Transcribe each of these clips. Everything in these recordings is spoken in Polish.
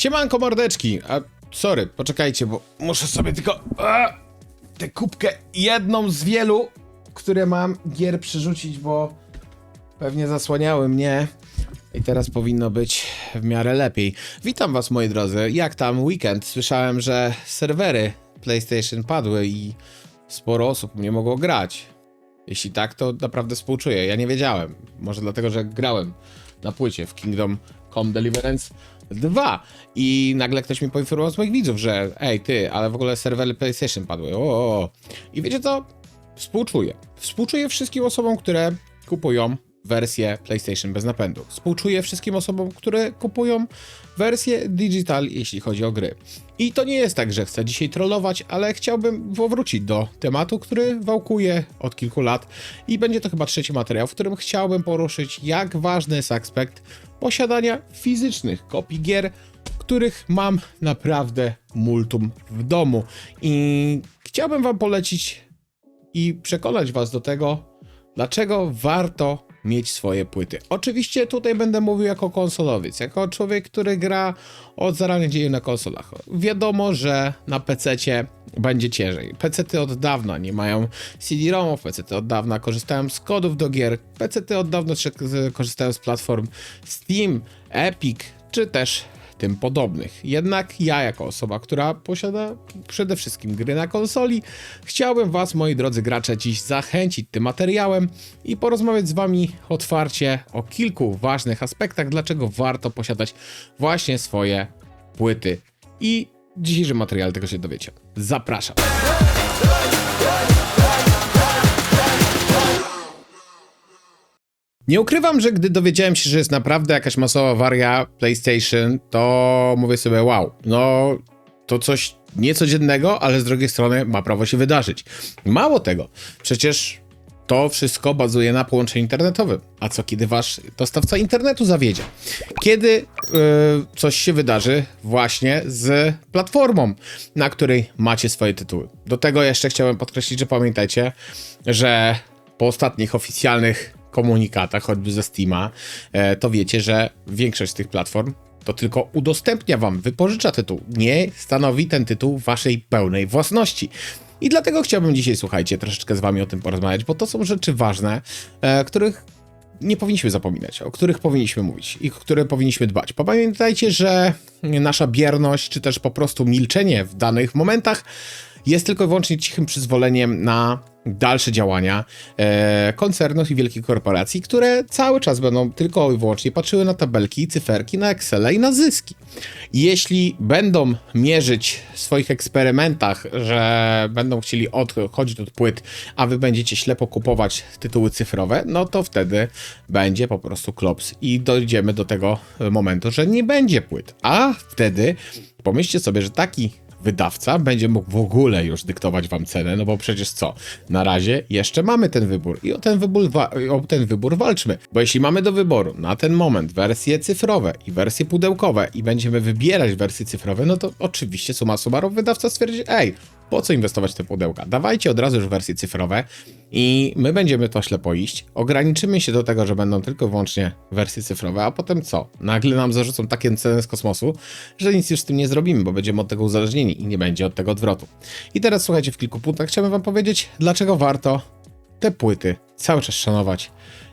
Siemanko mordeczki, a sorry, poczekajcie, bo muszę sobie tylko a, tę kubkę jedną z wielu, które mam gier przerzucić, bo pewnie zasłaniały mnie i teraz powinno być w miarę lepiej. Witam was moi drodzy, jak tam weekend? Słyszałem, że serwery PlayStation padły i sporo osób nie mogło grać. Jeśli tak, to naprawdę współczuję. Ja nie wiedziałem. Może dlatego, że grałem na płycie w Kingdom Come Deliverance 2 i nagle ktoś mi poinformował z moich widzów, że ej ty, ale w ogóle serwery PlayStation padły. O, o, o. I wiecie co? Współczuję. Współczuję wszystkim osobom, które kupują wersję PlayStation bez napędu. Współczuję wszystkim osobom, które kupują wersję digital, jeśli chodzi o gry. I to nie jest tak, że chcę dzisiaj trollować, ale chciałbym powrócić do tematu, który wałkuje od kilku lat i będzie to chyba trzeci materiał, w którym chciałbym poruszyć, jak ważny jest aspekt posiadania fizycznych kopii gier, których mam naprawdę multum w domu. I chciałbym wam polecić i przekonać was do tego, dlaczego warto mieć swoje płyty. Oczywiście tutaj będę mówił jako konsolowiec, jako człowiek, który gra od zarania dzieje na konsolach. Wiadomo, że na PC-cie będzie ciężej. PC-ty od dawna nie mają CD-ROMów, PC-ty od dawna korzystają z kodów do gier, PC-ty od dawna korzystają z platform Steam, Epic, czy też tym podobnych. Jednak ja, jako osoba, która posiada przede wszystkim gry na konsoli, chciałbym Was, moi drodzy gracze, dziś zachęcić tym materiałem i porozmawiać z Wami otwarcie o kilku ważnych aspektach, dlaczego warto posiadać właśnie swoje płyty. I w dzisiejszym materiale tego się dowiecie. Zapraszam. Nie ukrywam, że gdy dowiedziałem się, że jest naprawdę jakaś masowa waria PlayStation, to mówię sobie, wow, no to coś niecodziennego, ale z drugiej strony ma prawo się wydarzyć. Mało tego, przecież to wszystko bazuje na połączeniu internetowym. A co kiedy wasz dostawca internetu zawiedzie? Kiedy yy, coś się wydarzy właśnie z platformą, na której macie swoje tytuły. Do tego jeszcze chciałem podkreślić, że pamiętajcie, że po ostatnich oficjalnych komunikatach, choćby ze Steama, e, to wiecie, że większość tych platform to tylko udostępnia wam, wypożycza tytuł. Nie stanowi ten tytuł waszej pełnej własności. I dlatego chciałbym dzisiaj, słuchajcie, troszeczkę z wami o tym porozmawiać, bo to są rzeczy ważne, e, których nie powinniśmy zapominać, o których powinniśmy mówić i które powinniśmy dbać. Pamiętajcie, że nasza bierność, czy też po prostu milczenie w danych momentach jest tylko i wyłącznie cichym przyzwoleniem na dalsze działania e, koncernów i wielkich korporacji, które cały czas będą tylko i wyłącznie patrzyły na tabelki, cyferki, na Excel i na zyski. Jeśli będą mierzyć w swoich eksperymentach, że będą chcieli odchodzić od płyt, a wy będziecie ślepo kupować tytuły cyfrowe, no to wtedy będzie po prostu klops i dojdziemy do tego momentu, że nie będzie płyt. A wtedy pomyślcie sobie, że taki wydawca będzie mógł w ogóle już dyktować wam cenę, no bo przecież co? Na razie jeszcze mamy ten wybór i o ten wybór, o ten wybór walczmy. Bo jeśli mamy do wyboru na ten moment wersje cyfrowe i wersje pudełkowe i będziemy wybierać wersje cyfrowe, no to oczywiście suma summarum wydawca stwierdzi, ej, po co inwestować w te pudełka? Dawajcie od razu już wersje cyfrowe i my będziemy to ślepo iść. Ograniczymy się do tego, że będą tylko i wyłącznie wersje cyfrowe, a potem co? Nagle nam zarzucą takie ceny z kosmosu, że nic już z tym nie zrobimy, bo będziemy od tego uzależnieni i nie będzie od tego odwrotu. I teraz słuchajcie, w kilku punktach chciałbym wam powiedzieć, dlaczego warto te płyty cały czas szanować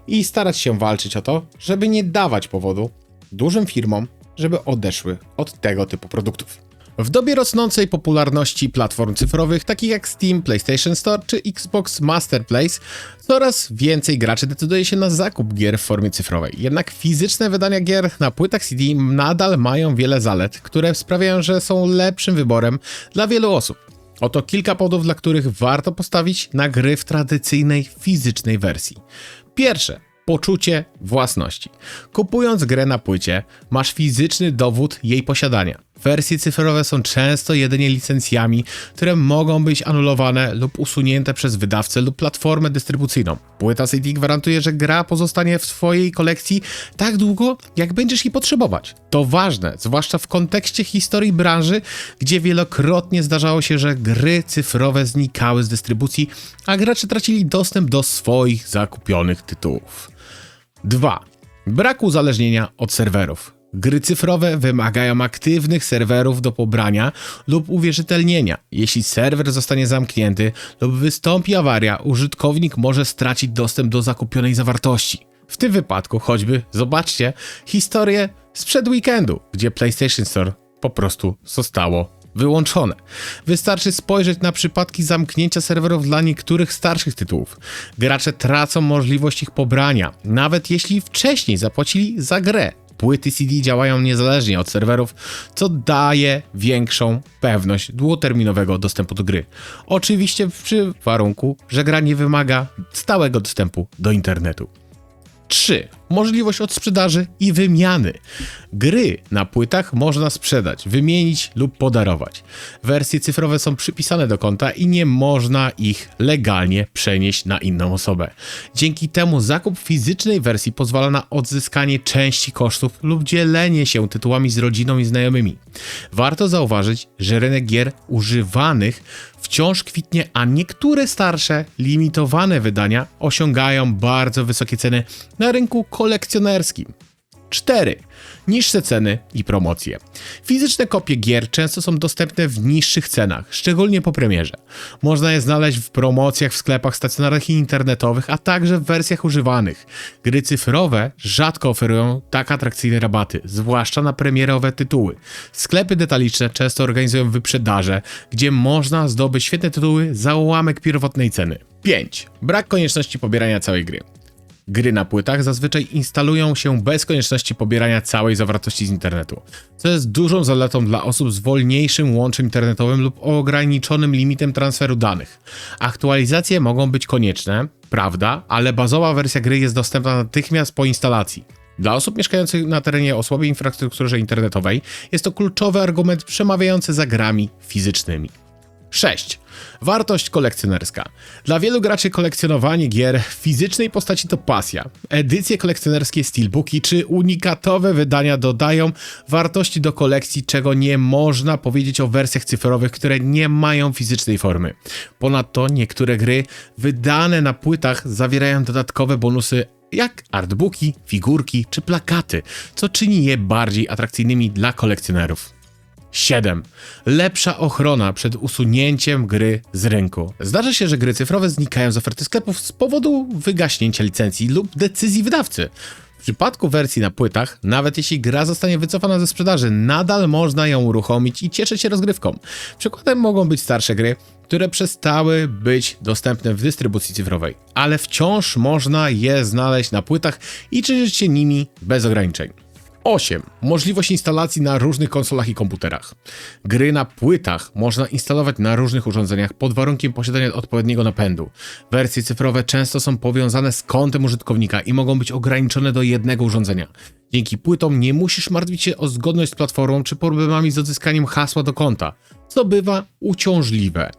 i starać się walczyć o to, żeby nie dawać powodu dużym firmom, żeby odeszły od tego typu produktów. W dobie rosnącej popularności platform cyfrowych, takich jak Steam, PlayStation Store czy Xbox Masterplace, coraz więcej graczy decyduje się na zakup gier w formie cyfrowej. Jednak fizyczne wydania gier na płytach CD nadal mają wiele zalet, które sprawiają, że są lepszym wyborem dla wielu osób. Oto kilka powodów, dla których warto postawić na gry w tradycyjnej fizycznej wersji. Pierwsze, poczucie własności. Kupując grę na płycie, masz fizyczny dowód jej posiadania. Wersje cyfrowe są często jedynie licencjami, które mogą być anulowane lub usunięte przez wydawcę lub platformę dystrybucyjną. Płyta CD gwarantuje, że gra pozostanie w swojej kolekcji tak długo, jak będziesz jej potrzebować. To ważne, zwłaszcza w kontekście historii branży, gdzie wielokrotnie zdarzało się, że gry cyfrowe znikały z dystrybucji, a gracze tracili dostęp do swoich zakupionych tytułów. 2. Brak uzależnienia od serwerów. Gry cyfrowe wymagają aktywnych serwerów do pobrania lub uwierzytelnienia. Jeśli serwer zostanie zamknięty lub wystąpi awaria, użytkownik może stracić dostęp do zakupionej zawartości. W tym wypadku choćby, zobaczcie, historię sprzed weekendu, gdzie PlayStation Store po prostu zostało wyłączone. Wystarczy spojrzeć na przypadki zamknięcia serwerów dla niektórych starszych tytułów. Gracze tracą możliwość ich pobrania, nawet jeśli wcześniej zapłacili za grę. Płyty CD działają niezależnie od serwerów, co daje większą pewność długoterminowego dostępu do gry. Oczywiście przy warunku, że gra nie wymaga stałego dostępu do internetu. 3. Możliwość odsprzedaży i wymiany. Gry na płytach można sprzedać, wymienić lub podarować. Wersje cyfrowe są przypisane do konta i nie można ich legalnie przenieść na inną osobę. Dzięki temu zakup fizycznej wersji pozwala na odzyskanie części kosztów lub dzielenie się tytułami z rodziną i znajomymi. Warto zauważyć, że rynek gier używanych wciąż kwitnie, a niektóre starsze, limitowane wydania osiągają bardzo wysokie ceny na rynku kolekcjonerskim. 4. Niższe ceny i promocje. Fizyczne kopie gier często są dostępne w niższych cenach, szczególnie po premierze. Można je znaleźć w promocjach w sklepach stacjonarnych i internetowych, a także w wersjach używanych. Gry cyfrowe rzadko oferują tak atrakcyjne rabaty, zwłaszcza na premierowe tytuły. Sklepy detaliczne często organizują wyprzedaże, gdzie można zdobyć świetne tytuły za ułamek pierwotnej ceny. 5. Brak konieczności pobierania całej gry. Gry na płytach zazwyczaj instalują się bez konieczności pobierania całej zawartości z internetu, co jest dużą zaletą dla osób z wolniejszym łączem internetowym lub ograniczonym limitem transferu danych. Aktualizacje mogą być konieczne, prawda, ale bazowa wersja gry jest dostępna natychmiast po instalacji. Dla osób mieszkających na terenie o słabej infrastrukturze internetowej jest to kluczowy argument przemawiający za grami fizycznymi. 6. Wartość kolekcjonerska. Dla wielu graczy kolekcjonowanie gier w fizycznej postaci to pasja. Edycje kolekcjonerskie, steelbooki czy unikatowe wydania dodają wartości do kolekcji, czego nie można powiedzieć o wersjach cyfrowych, które nie mają fizycznej formy. Ponadto niektóre gry wydane na płytach zawierają dodatkowe bonusy jak artbooki, figurki czy plakaty, co czyni je bardziej atrakcyjnymi dla kolekcjonerów. 7. Lepsza ochrona przed usunięciem gry z rynku. Zdarza się, że gry cyfrowe znikają z oferty sklepów z powodu wygaśnięcia licencji lub decyzji wydawcy. W przypadku wersji na płytach, nawet jeśli gra zostanie wycofana ze sprzedaży, nadal można ją uruchomić i cieszyć się rozgrywką. Przykładem mogą być starsze gry, które przestały być dostępne w dystrybucji cyfrowej, ale wciąż można je znaleźć na płytach i cieszyć się nimi bez ograniczeń. 8. Możliwość instalacji na różnych konsolach i komputerach. Gry na płytach można instalować na różnych urządzeniach pod warunkiem posiadania odpowiedniego napędu. Wersje cyfrowe często są powiązane z kontem użytkownika i mogą być ograniczone do jednego urządzenia. Dzięki płytom nie musisz martwić się o zgodność z platformą czy problemami z odzyskaniem hasła do konta, co bywa uciążliwe.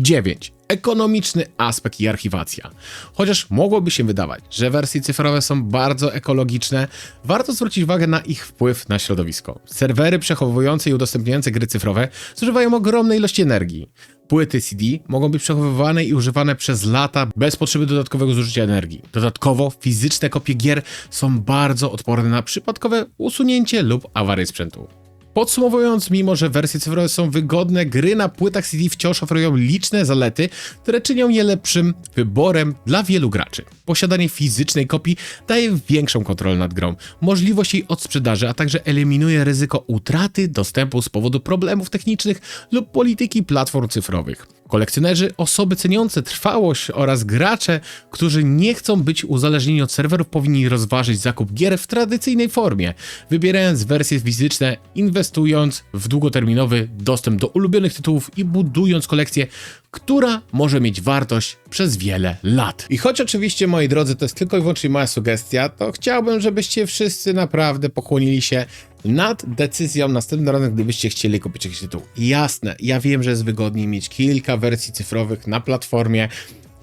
9. Ekonomiczny aspekt i archiwacja. Chociaż mogłoby się wydawać, że wersje cyfrowe są bardzo ekologiczne, warto zwrócić uwagę na ich wpływ na środowisko. Serwery przechowujące i udostępniające gry cyfrowe zużywają ogromnej ilości energii. Płyty CD mogą być przechowywane i używane przez lata bez potrzeby dodatkowego zużycia energii. Dodatkowo fizyczne kopie gier są bardzo odporne na przypadkowe usunięcie lub awarię sprzętu. Podsumowując, mimo że wersje cyfrowe są wygodne, gry na płytach CD wciąż oferują liczne zalety, które czynią je lepszym wyborem dla wielu graczy. Posiadanie fizycznej kopii daje większą kontrolę nad grą, możliwość jej odsprzedaży, a także eliminuje ryzyko utraty dostępu z powodu problemów technicznych lub polityki platform cyfrowych. Kolekcjonerzy, osoby ceniące trwałość oraz gracze, którzy nie chcą być uzależnieni od serwerów, powinni rozważyć zakup gier w tradycyjnej formie, wybierając wersje fizyczne, inwestując w długoterminowy dostęp do ulubionych tytułów i budując kolekcję, która może mieć wartość przez wiele lat. I choć oczywiście, moi drodzy, to jest tylko i wyłącznie moja sugestia, to chciałbym, żebyście wszyscy naprawdę pochłonili się nad decyzją następnym razem, gdybyście chcieli kupić jakiś tytuł. Jasne, ja wiem, że jest wygodniej mieć kilka wersji cyfrowych na platformie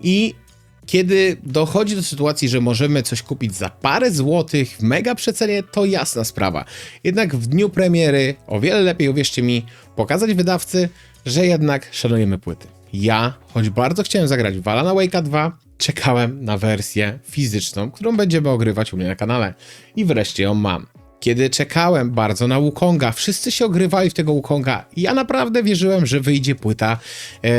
i kiedy dochodzi do sytuacji, że możemy coś kupić za parę złotych w mega przecenie, to jasna sprawa. Jednak w dniu premiery o wiele lepiej, uwierzcie mi, pokazać wydawcy, że jednak szanujemy płyty. Ja, choć bardzo chciałem zagrać w Alana Wake'a 2, czekałem na wersję fizyczną, którą będziemy ogrywać u mnie na kanale. I wreszcie ją mam. kiedy czekałem bardzo na Wukonga, wszyscy się ogrywali w tego Wukonga ja naprawdę wierzyłem, że wyjdzie płyta e,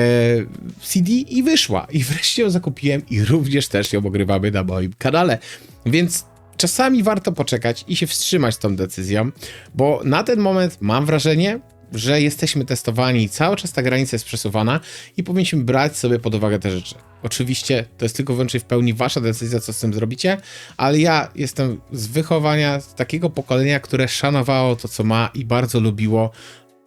CD i wyszła. I wreszcie ją zakupiłem i również też ją ogrywamy na moim kanale. Więc czasami warto poczekać i się wstrzymać z tą decyzją, bo na ten moment mam wrażenie, że jesteśmy testowani cały czas ta granica jest przesuwana i powinniśmy brać sobie pod uwagę te rzeczy. Oczywiście to jest tylko wyłącznie w pełni wasza decyzja, co z tym zrobicie, ale ja jestem z wychowania z takiego pokolenia, które szanowało to, co ma i bardzo lubiło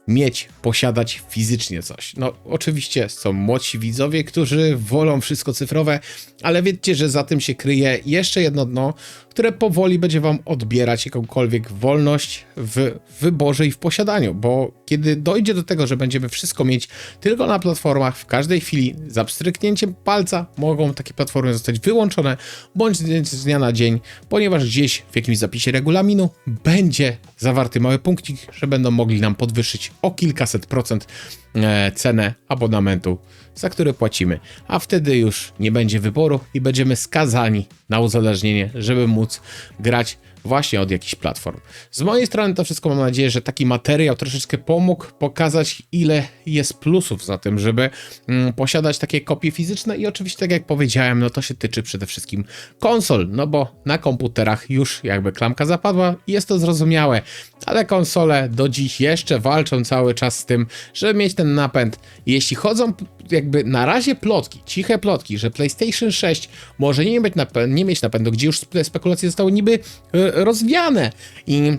mieć, posiadać fizycznie coś. No, oczywiście są młodsi widzowie, którzy wolą wszystko cyfrowe, ale wiedzcie, że za tym się kryje jeszcze jedno dno, które powoli będzie wam odbierać jakąkolwiek wolność w wyborze i w posiadaniu, bo kiedy dojdzie do tego, że będziemy wszystko mieć tylko na platformach, w każdej chwili za pstryknięciem palca mogą takie platformy zostać wyłączone, bądź z dnia na dzień, ponieważ gdzieś w jakimś zapisie regulaminu będzie zawarty mały punkcik, że będą mogli nam podwyższyć o kilkaset procent e, cenę abonamentu, za który płacimy, a wtedy już nie będzie wyboru i będziemy skazani na uzależnienie, żeby móc grać właśnie od jakichś platform. Z mojej strony to wszystko mam nadzieję, że taki materiał troszeczkę pomógł pokazać, ile jest plusów za tym, żeby mm, posiadać takie kopie fizyczne i oczywiście, tak jak powiedziałem, no to się tyczy przede wszystkim konsol, no bo na komputerach już jakby klamka zapadła i jest to zrozumiałe, ale konsole do dziś jeszcze walczą cały czas z tym, żeby mieć ten napęd. Jeśli chodzą jakby na razie plotki, ciche plotki, że PlayStation 6 może nie mieć, napę- nie mieć napędu, gdzie już spe- spekulacje zostały niby e, rozwiane i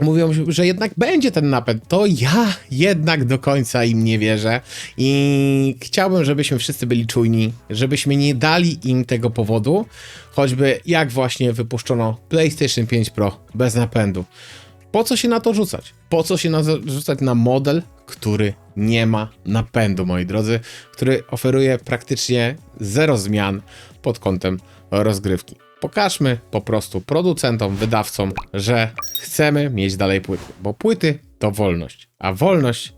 mówią, że jednak będzie ten napęd, to ja jednak do końca im nie wierzę i chciałbym, żebyśmy wszyscy byli czujni, żebyśmy nie dali im tego powodu, choćby jak właśnie wypuszczono PlayStation 5 Pro bez napędu. Po co się na to rzucać? Po co się na rzucać na model, który nie ma napędu, moi drodzy, który oferuje praktycznie zero zmian pod kątem rozgrywki. Pokażmy po prostu producentom, wydawcom, że chcemy mieć dalej płyty, bo płyty to wolność, a wolność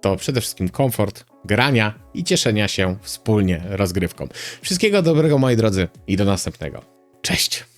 to przede wszystkim komfort grania i cieszenia się wspólnie rozgrywką. Wszystkiego dobrego, moi drodzy, i do następnego. Cześć!